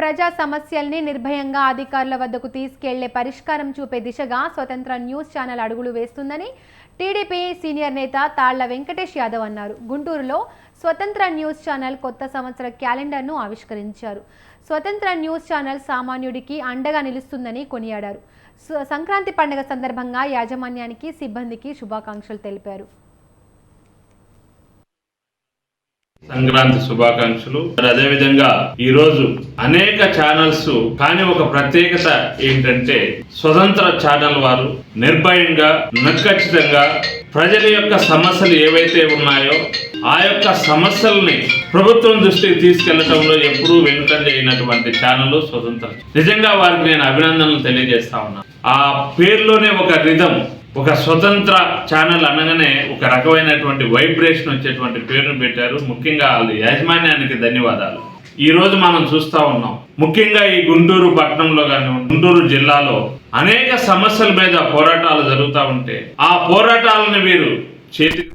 ప్రజా సమస్యల్ని నిర్భయంగా అధికారుల వద్దకు తీసుకెళ్ళే పరిష్కారం చూపే దిశగా స్వతంత్ర న్యూస్ ఛానల్ అడుగులు వేస్తుందని టీడీపీ సీనియర్ నేత తాళ్ళ వెంకటేష్ యాదవ్ అన్నారు. గుంటూరులో స్వతంత్ర న్యూస్ ఛానల్ కొత్త సంవత్సర క్యాలెండర్ను ఆవిష్కరించారు. స్వతంత్ర న్యూస్ ఛానల్ సామాన్యుడికి అండగా నిలుస్తుందని కొనియాడారు. సంక్రాంతి పండుగ సందర్భంగా యాజమాన్యానికి సిబ్బందికి శుభాకాంక్షలు తెలిపారు. సంక్రాంతి శుభాకాంక్షలు. అదేవిధంగా ఈ రోజు అనేక ఛానల్స్ కానీ ఒక ప్రత్యేకత ఏంటంటే స్వతంత్ర ఛానల్ వారు నిర్భయంగా నిఖచ్చితంగా ప్రజల యొక్క సమస్యలు ఏవైతే ఉన్నాయో ఆ యొక్క సమస్యల్ని ప్రభుత్వం దృష్టికి తీసుకెళ్ళడంలో ఎప్పుడూ వెనుకంజ అయినటువంటి ఛానల్ స్వతంత్ర. నిజంగా వారికి నేను అభినందనలు తెలియజేస్తా ఉన్నా. ఆ పేరులోనే ఒక రిధం ఒక స్వతంత్ర ఛానల్ అనగానే ఒక రకమైనటువంటి వైబ్రేషన్ వచ్చేటువంటి పేరును పెట్టారు. ముఖ్యంగా వాళ్ళ యాజమాన్యానికి ధన్యవాదాలు. ఈ రోజు మనం చూస్తా ఉన్నాం. ముఖ్యంగా ఈ గుంటూరు పట్టణంలో కానీ గుంటూరు జిల్లాలో అనేక సమస్యల మీద పోరాటాలు జరుగుతూ ఉంటే ఆ పోరాటాలను వీరు చేతికి